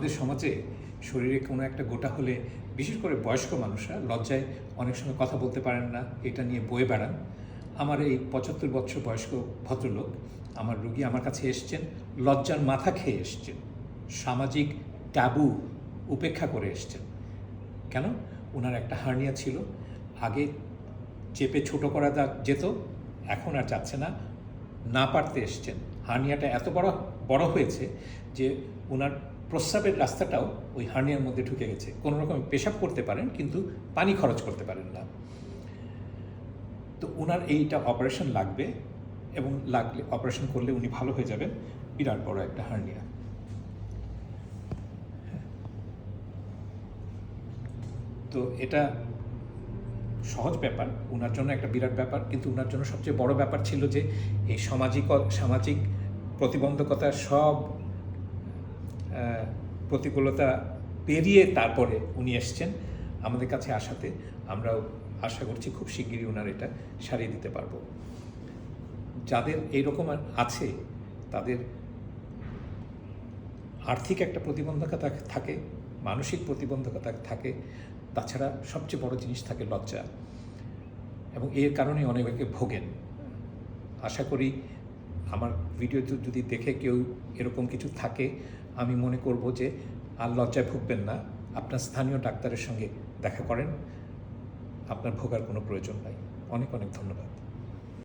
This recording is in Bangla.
আমাদের সমাজে শরীরে কোনো একটা গোটা হলে, বিশেষ করে বয়স্ক মানুষরা লজ্জায় অনেক সময় কথা বলতে পারেন না, এটা নিয়ে বয়ে বেড়ান। আমার এই পঁচাত্তর বছর বয়স্ক ভদ্রলোক আমার রুগী আমার কাছে এসছেন, লজ্জার মাথা খেয়ে এসছেন, সামাজিক ট্যাবু উপেক্ষা করে এসছেন। কেন? ওনার একটা হার্নিয়া ছিল, আগে চেপে ছোট করা যেত, এখন আর যাচ্ছে না না পারতে এসছেন। হার্নিয়াটা এত বড় বড় হয়েছে যে ওনার প্রস্রাবের রাস্তাটাও ওই হার্নিয়ার মধ্যে ঢুকে গেছে। কোনো রকম পেশাব করতে পারেন, কিন্তু পানি খরচ করতে পারেন না। তো ওনার এইটা অপারেশন লাগবে এবং লাগলে, অপারেশন করলে উনি ভালো হয়ে যাবেন। বিরাট বড় একটা হার্নিয়া। তো এটা সহজ ব্যাপার ওনার জন্য একটা বিরাট ব্যাপার, কিন্তু ওনার জন্য সবচেয়ে বড় ব্যাপার ছিল যে এই সামাজিক সামাজিক প্রতিবন্ধকতার সব প্রতিকূলতা পেরিয়ে তারপরে উনি এসছেন। আমাদের কাছে আসাতে আমরাও আশা করছি খুব শিগগিরই ওনার এটা সারিয়ে দিতে পারব। যাদের এইরকম আছে, তাদের আর্থিক একটা প্রতিবন্ধকতা থাকে মানসিক প্রতিবন্ধকতা থাকে, তাছাড়া সবচেয়ে বড় জিনিস থাকে লজ্জা। এবং এর কারণে অনেকে ভোগেন। আশা করি আমার ভিডিও যদি দেখে কেউ এরকম কিছু থাকে, আমি মনে করব যে, আর লজ্জায় ভুগবেন না। আপনার স্থানীয় ডাক্তারের সঙ্গে দেখা করেন। আপনার ভোগার কোনো প্রয়োজন নাই। অনেক অনেক ধন্যবাদ।